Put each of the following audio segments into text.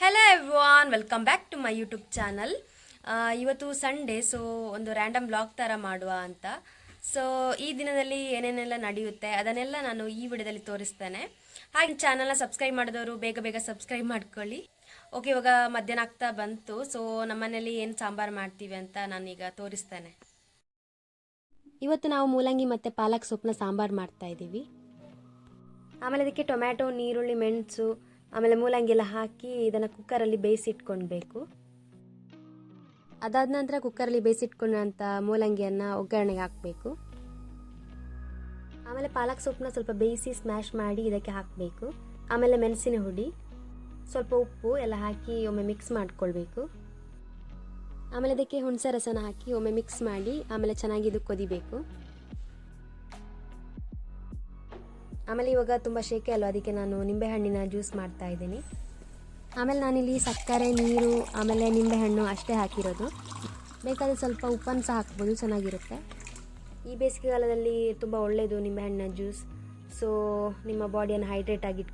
Hello everyone welcome back to my YouTube channel ಇವತ್ತು Sunday so ಒಂದು random blog ಥರ ಮಾಡುವ ಅಂತ. ಸೊ ಈ ದಿನದಲ್ಲಿ ಏನೇನೆಲ್ಲ ನಡೆಯುತ್ತೆ ಅದನ್ನೆಲ್ಲ ನಾನು ಈ ವಿಡಿಯೋದಲ್ಲಿ ತೋರಿಸ್ತೇನೆ. ಹಾಗೆ ಚಾನಲ್ನ ಸಬ್ಸ್ಕ್ರೈಬ್ ಮಾಡಿದವರು ಬೇಗ ಬೇಗ ಸಬ್ಸ್ಕ್ರೈಬ್ ಮಾಡ್ಕೊಳ್ಳಿ. ಓಕೆ ಇವಾಗ ಮಧ್ಯಾಹ್ನ ಆಗ್ತಾ ಬಂತು. ಸೊ ನಮ್ಮನೇಲಿ ಏನು ಸಾಂಬಾರು ಮಾಡ್ತೀವಿ ಅಂತ ನಾನೀಗ ತೋರಿಸ್ತೇನೆ. ಇವತ್ತು ನಾವು ಮೂಲಂಗಿ ಮತ್ತು ಪಾಲಕ್ ಸೊಪ್ಪನ್ನ ಸಾಂಬಾರು ಮಾಡ್ತಾ ಇದ್ದೀವಿ ಆಮೇಲೆ ಅದಕ್ಕೆ ಟೊಮ್ಯಾಟೊ, ನೀರುಳ್ಳಿ, ಮೆಣಸು ಆಮೇಲೆ ಮೂಲಂಗಿ ಎಲ್ಲ ಹಾಕಿ ಇದನ್ನು ಕುಕ್ಕರಲ್ಲಿ ಬೇಯಿಸಿಟ್ಕೊಳ್ಬೇಕು. ಅದಾದ ನಂತರ ಕುಕ್ಕರಲ್ಲಿ ಬೇಯಿಸಿಟ್ಕೊಂಡಂಥ ಮೂಲಂಗಿಯನ್ನು ಒಗ್ಗರಣೆಗೆ ಹಾಕಬೇಕು. ಆಮೇಲೆ ಪಾಲಕ್ ಸೊಪ್ಪನ್ನ ಸ್ವಲ್ಪ ಬೇಯಿಸಿ ಸ್ಮ್ಯಾಶ್ ಮಾಡಿ ಇದಕ್ಕೆ ಹಾಕಬೇಕು. ಆಮೇಲೆ ಮೆಣಸಿನ ಹುಡಿ, ಸ್ವಲ್ಪ ಉಪ್ಪು ಎಲ್ಲ ಹಾಕಿ ಒಮ್ಮೆ ಮಿಕ್ಸ್ ಮಾಡ್ಕೊಳ್ಬೇಕು. ಆಮೇಲೆ ಅದಕ್ಕೆ ಹುಣಸೆ ರಸನ ಹಾಕಿ ಒಮ್ಮೆ ಮಿಕ್ಸ್ ಮಾಡಿ ಆಮೇಲೆ ಚೆನ್ನಾಗಿ ಇದು ಕೊದಿಬೇಕು. ಆಮೇಲೆ ಇವಾಗ ತುಂಬ ಶೇಕೆ ಅಲ್ವ? ಅದಕ್ಕೆ ನಾನು ನಿಂಬೆಹಣ್ಣಿನ ಜ್ಯೂಸ್ ಮಾಡ್ತಾ ಇದ್ದೀನಿ. ಆಮೇಲೆ ನಾನಿಲ್ಲಿ ಸಕ್ಕರೆ, ನೀರು, ಆಮೇಲೆ ನಿಂಬೆಹಣ್ಣು ಅಷ್ಟೇ ಹಾಕಿರೋದು. ಬೇಕಾದರೆ ಸ್ವಲ್ಪ ಉಪ್ಪನ್ನು ಸಹ ಹಾಕ್ಬೋದು, ಚೆನ್ನಾಗಿರುತ್ತೆ. ಈ ಬೇಸಿಗೆಗಾಲದಲ್ಲಿ ತುಂಬ ಒಳ್ಳೆಯದು ನಿಂಬೆಹಣ್ಣಿನ ಜ್ಯೂಸ್. ಸೊ ನಿಮ್ಮ ಬಾಡಿಯನ್ನು ಹೈಡ್ರೇಟ್ ಆಗಿ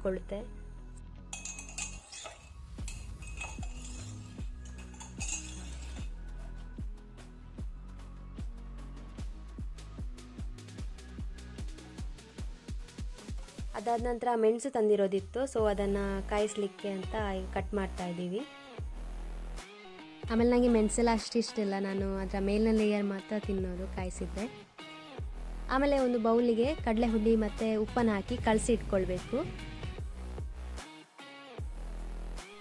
ಅದಾದ ನಂತರ ಮೆಣಸು ತಂದಿರೋದಿತ್ತು. ಸೊ ಅದನ್ನು ಕಾಯಿಸ್ಲಿಕ್ಕೆ ಅಂತ ಕಟ್ ಮಾಡ್ತಾ ಇದ್ದೀವಿ. ಆಮೇಲೆ ನನಗೆ ಮೆಣಸೆಲ್ಲ ಅಷ್ಟಿಷ್ಟಿಲ್ಲ ನಾನು ಅದರ ಮೇಲಿನ ಲೇಯರ್ ಮಾತ್ರ ತಿನ್ನೋದು, ಕಾಯಿಸಿದ್ದೆ. ಆಮೇಲೆ ಒಂದು ಬೌಲಿಗೆ ಕಡಲೆ ಹುಡಿ ಮತ್ತು ಉಪ್ಪನ್ನು ಹಾಕಿ ಕಲಸಿ ಇಟ್ಕೊಳ್ಬೇಕು.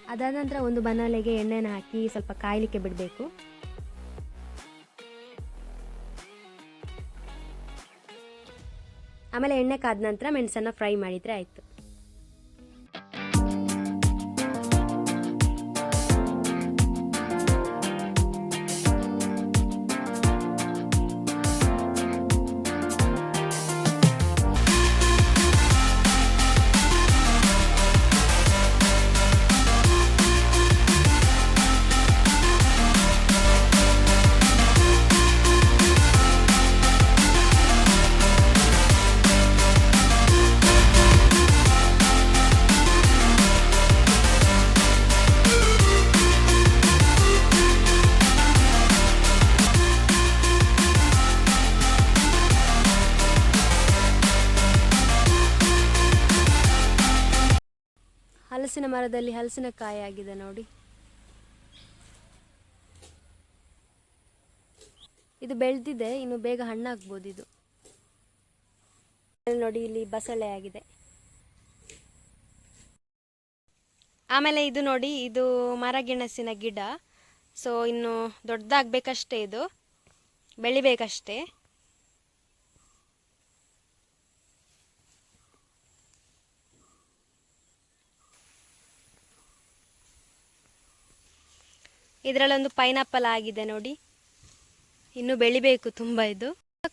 ಅದಾದ ನಂತರ ಒಂದು ಬನಾಲೆಗೆ ಎಣ್ಣೆನ ಹಾಕಿ ಸ್ವಲ್ಪ ಕಾಯಲಿಕ್ಕೆ ಬಿಡಬೇಕು. ಆಮೇಲೆ ಎಣ್ಣೆ ಕಾದ ನಂತರ ಮೆಣಸನ್ನು ಫ್ರೈ ಮಾಡಿದರೆ ಆಯಿತು. ಹಲಸಿನ ಮರದಲ್ಲಿ ಹಲಸಿನ ಕಾಯಿ ಆಗಿದೆ ನೋಡಿ. ಇದು ಬೆಳೆದಿದೆ, ಇನ್ನು ಬೇಗ ಹಣ್ಣಾಗ್ಬೋದು ಇದು. ನೋಡಿ ಇಲ್ಲಿ ಬಸಳೆ ಆಗಿದೆ. ಆಮೇಲೆ ಇದು ನೋಡಿ, ಇದು ಮರಗೆಣಸಿನ ಗಿಡ. ಸೊ ಇನ್ನು ದೊಡ್ಡದಾಗಬೇಕಷ್ಟೇ ಇದು. ಬೆಳಿಬೇಕಷ್ಟೇ. ಇದರಲ್ಲೊಂದು ಪೈನಾಪಲ್ ಆಗಿದೆ ನೋಡಿ. ಇನ್ನು ಬೆಳಿಬೇಕು ತುಂಬ ಇದು.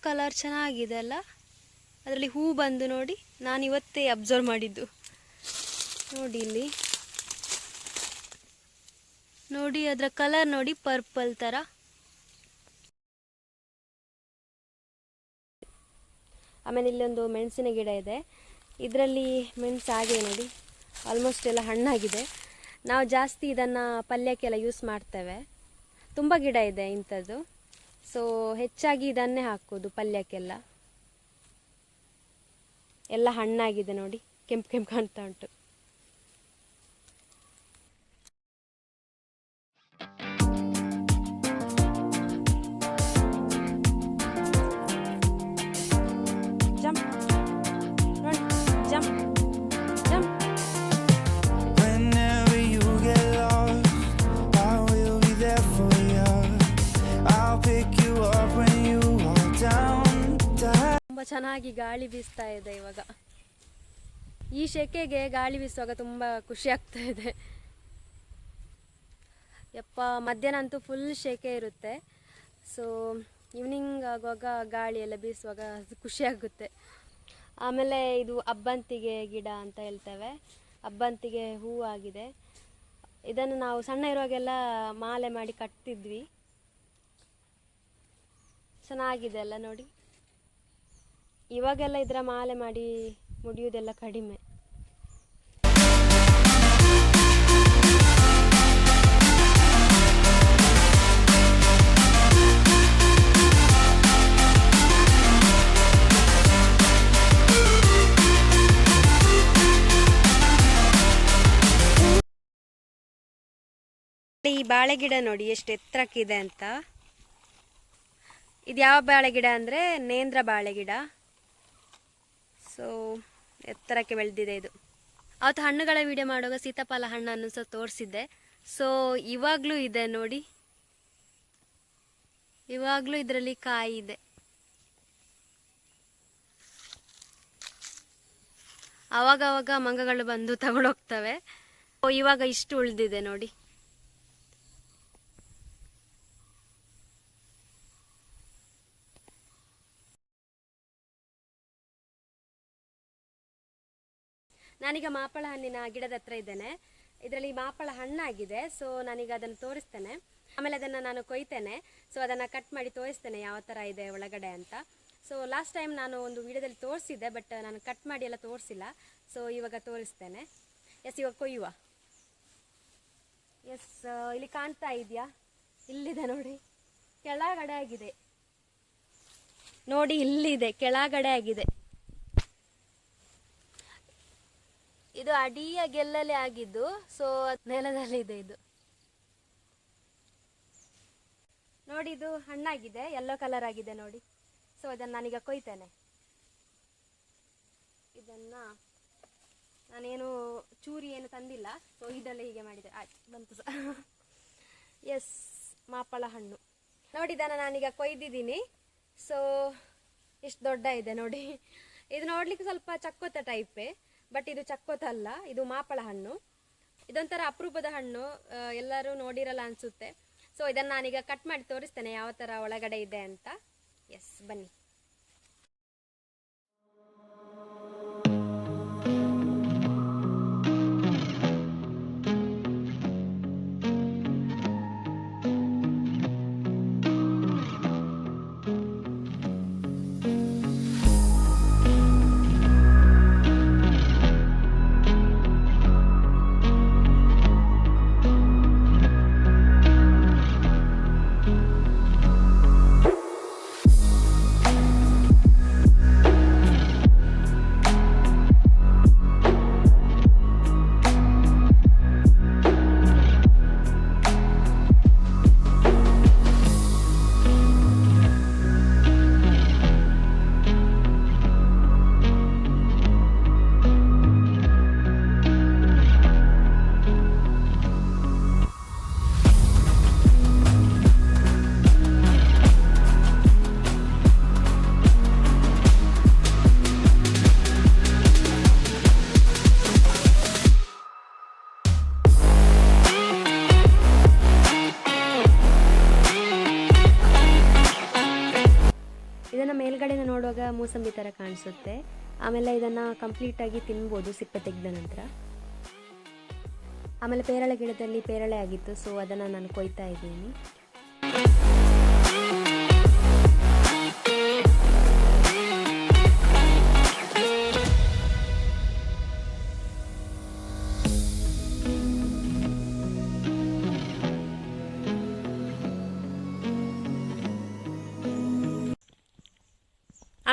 ಕಲರ್ ಚೆನ್ನಾಗಿದೆ ಅಲ್ಲ? ಅದರಲ್ಲಿ ಹೂ ಬಂದು ನೋಡಿ, ನಾನು ಇವತ್ತೇ ಅಬ್ಸರ್ವ್ ಮಾಡಿದ್ದು. ನೋಡಿ ಇಲ್ಲಿ. ನೋಡಿ ಅದರ ಕಲರ್ ನೋಡಿ ಪರ್ಪಲ್ ಥರ ಆಮೇಲೆ ಇಲ್ಲೊಂದು ಮೆಣಸಿನ ಗಿಡ ಇದೆ. ಇದರಲ್ಲಿ ಮೆಣಸಾಗಿದೆ ನೋಡಿ ಆಲ್ಮೋಸ್ಟ್ ಎಲ್ಲ ಹಣ್ಣಾಗಿದೆ. ನಾವು ಜಾಸ್ತಿ ಇದನ್ನು ಪಲ್ಯಕ್ಕೆಲ್ಲ ಯೂಸ್ ಮಾಡ್ತೇವೆ. ತುಂಬ ಗಿಡ ಇದೆ ಇಂಥದ್ದು. ಸೊ ಹೆಚ್ಚಾಗಿ ಇದನ್ನೇ ಹಾಕೋದು ಪಲ್ಯಕ್ಕೆಲ್ಲ ಎಲ್ಲ ಹಣ್ಣಾಗಿದೆ ನೋಡಿ, ಕೆಂಪು ಕೆಂಪು ಕಾಣ್ತಾ ಉಂಟು. ಚೆನ್ನಾಗಿ ಗಾಳಿ ಬೀಸ್ತಾ ಇದೆ ಇವಾಗ. ಈ ಶೆಕೆಗೆ ಗಾಳಿ ಬೀಸುವಾಗ ತುಂಬ ಖುಷಿ ಆಗ್ತಾ ಇದೆ. ಯಪ್ಪ, ಮಧ್ಯಾಹ್ನ ಅಂತೂ ಫುಲ್ ಶೆಕೆ ಇರುತ್ತೆ. ಸೊ ಈವ್ನಿಂಗ್ ಆಗುವಾಗ ಗಾಳಿ ಎಲ್ಲ ಬೀಸುವಾಗ ಖುಷಿಯಾಗುತ್ತೆ ಆಮೇಲೆ ಇದು ಅಬ್ಬಂತಿಗೆ ಗಿಡ ಅಂತ ಹೇಳ್ತೇವೆ. ಅಬ್ಬಂತಿಗೆ ಹೂ ಆಗಿದೆ. ಇದನ್ನು ನಾವು ಸಣ್ಣ ಇರುವಾಗೆಲ್ಲ ಮಾಲೆ ಮಾಡಿ ಕಟ್ತಿದ್ವಿ. ಚೆನ್ನಾಗಿದೆ ಅಲ್ಲ ನೋಡಿ. ಇವಾಗೆಲ್ಲ ಇದರ ಮಾಲೆ ಮಾಡಿ ಮುಡಿಯೋದೆಲ್ಲ ಕಡಿಮೆ. ಈ ಬಾಳೆಗಿಡ ನೋಡಿ ಎಷ್ಟು ಎತ್ತರಕ್ಕಿದೆ ಅಂತ. ಇದು ಯಾವ ಬಾಳೆಗಿಡ ಅಂದರೆ ನೇಂದ್ರ ಬಾಳೆಗಿಡ ಸೊ ಎತ್ತರಕ್ಕೆ ಬೆಳೆದಿದೆ ಇದು. ಅವತ್ತು ಹಣ್ಣುಗಳ ವಿಡಿಯೋ ಮಾಡುವಾಗ ಸೀತಾಫಲ ಹಣ್ಣನ್ನು ಸಹ ತೋರಿಸಿದ್ದೆ. ಸೊ ಇವಾಗಲೂ ಇದೆ ನೋಡಿ. ಇವಾಗಲೂ ಇದರಲ್ಲಿ ಕಾಯಿ ಇದೆ. ಅವಾಗ ಮಂಗಗಳು ಬಂದು ತಗೊಂಡೋಗ್ತವೆ. ಇವಾಗ ಇಷ್ಟು ಉಳಿದಿದೆ ನೋಡಿ. ನಾನೀಗ ಮಾಪಳ ಹಣ್ಣಿನ ಗಿಡದ ಹತ್ರ ಇದ್ದೇನೆ. ಇದರಲ್ಲಿ ಮಾಪಳ ಹಣ್ಣಾಗಿದೆ ಸೊ ನಾನೀಗ ಅದನ್ನು ತೋರಿಸ್ತೇನೆ. ಆಮೇಲೆ ಅದನ್ನು ನಾನು ಕೊಯ್ತೇನೆ. ಸೊ ಅದನ್ನು ಕಟ್ ಮಾಡಿ ತೋರಿಸ್ತೇನೆ ಯಾವ ಥರ ಇದೆ ಒಳಗಡೆ ಅಂತ. ಸೊ ಲಾಸ್ಟ್ ಟೈಮ್ ನಾನು ಒಂದು ವಿಡಿಯೋದಲ್ಲಿ ತೋರಿಸಿದ್ದೆ ಬಟ್ ನಾನು ಕಟ್ ಮಾಡಿ ಎಲ್ಲ ತೋರಿಸಿಲ್ಲ. ಸೊ ಇವಾಗ ತೋರಿಸ್ತೇನೆ. ಎಸ್ ಇವಾಗ ಕೊಯ್ಯುವ. ಎಸ್ ಇಲ್ಲಿ ಕಾಣ್ತಾ ಇದೆಯಾ? ಇಲ್ಲಿದೆ ನೋಡಿ. ಕೆಳಗಡೆ ಆಗಿದೆ. ನೋಡಿ ಇಲ್ಲಿದೆ, ಕೆಳಗಡೆ ಆಗಿದೆ. ಇದು ಅಡಿಯ ಗೆಲ್ಲಲೆ ಆಗಿದ್ದು ಸೊ ನೆಲದಲ್ಲಿ ಇದೆ. ಇದು ನೋಡಿ ಇದು ಹಣ್ಣಾಗಿದೆ ಎಲ್ಲೋ ಕಲರ್ ಆಗಿದೆ ನೋಡಿ. ಸೊ ಅದನ್ನು ನಾನೀಗ ಕೊಯ್ತೇನೆ. ಇದನ್ನ ನಾನೇನು ಚೂರಿ ಏನು ತಂದಿಲ್ಲ ಸೊ ಇದಲ್ಲೇ ಹೀಗೆ ಮಾಡಿದೆ. ಆಯ್ತು, ಬಂತು ಎಸ್ ಮಾಪಳ ಹಣ್ಣು. ನೋಡಿ ನಾನೀಗ ಕೊಯ್ದಿದ್ದೀನಿ. ಸೊ ಎಷ್ಟು ದೊಡ್ಡ ಇದೆ ನೋಡಿ. ಇದು ನೋಡ್ಲಿಕ್ಕೆ ಸ್ವಲ್ಪ ಚಕ್ಕೋತ ಟೈಪೇ ಬಟ್ ಇದು ಚಕ್ಕೋತ ಅಲ್ಲ, ಇದು ಮಾಪಳ ಹಣ್ಣು. ಇದೊಂಥರ ಅಪರೂಪದ ಹಣ್ಣು ಎಲ್ಲರೂ ನೋಡಿರಲ್ಲ ಅನಿಸುತ್ತೆ. ಸೊ ಇದನ್ನು ನಾನೀಗ ಕಟ್ ಮಾಡಿ ತೋರಿಸ್ತೇನೆ, ಯಾವ ಥರ ಒಳಗಡೆ ಇದೆ ಅಂತ. ಎಸ್ ಬನ್ನಿ. ಇದನ್ನು ಮೇಲ್ಗಡೆಯಿಂದ ನೋಡುವಾಗ ಮೂಸಂಬಿ ಥರ ಕಾಣಿಸುತ್ತೆ. ಆಮೇಲೆ ಇದನ್ನು ಕಂಪ್ಲೀಟಾಗಿ ತಿನ್ಬೋದು ಸಿಪ್ಪೆ ತೆಗೆದ ನಂತರ. ಆಮೇಲೆ ಪೇರಳೆ ಗಿಡದಲ್ಲಿ ಪೇರಳೆ ಆಗಿತ್ತು ಸೊ ಅದನ್ನು ನಾನು ಕೊಯ್ತಾ ಇದ್ದೀನಿ.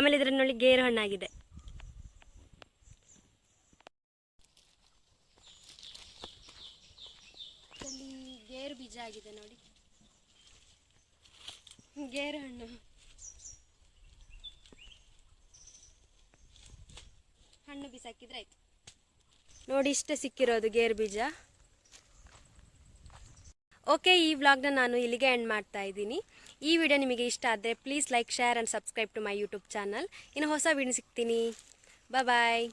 ಆಮೇಲೆ ಇದರಲ್ಲಿ ಗೇರು ಹಣ್ಣಾಗಿದೆ. ಗೇರು ಬೀಜ ಆಗಿದೆ ನೋಡಿ. ಗೇರು ಹಣ್ಣು. ಹಣ್ಣು ಬಿಸಾಕಿದ್ರೆ ಆಯ್ತು. ನೋಡಿ ಇಷ್ಟೇ ಸಿಕ್ಕಿರೋದು ಗೇರು ಬೀಜ. ಓಕೆ ಈ ವ್ಲಾಗ್ನ ನಾನು ಇಲ್ಲಿಗೆ ಎಂಡ್ ಮಾಡ್ತಾ ಇದ್ದೀನಿ. ಈ ವಿಡಿಯೋ ನಿಮಗೆ ಇಷ್ಟ ಆದರೆ please like share and subscribe to my YouTube channel ಇನ್ನು ಹೊಸ ವಿಡಿಯೋ ಸಿಗ್ತೀನಿ. ಬಾಯ್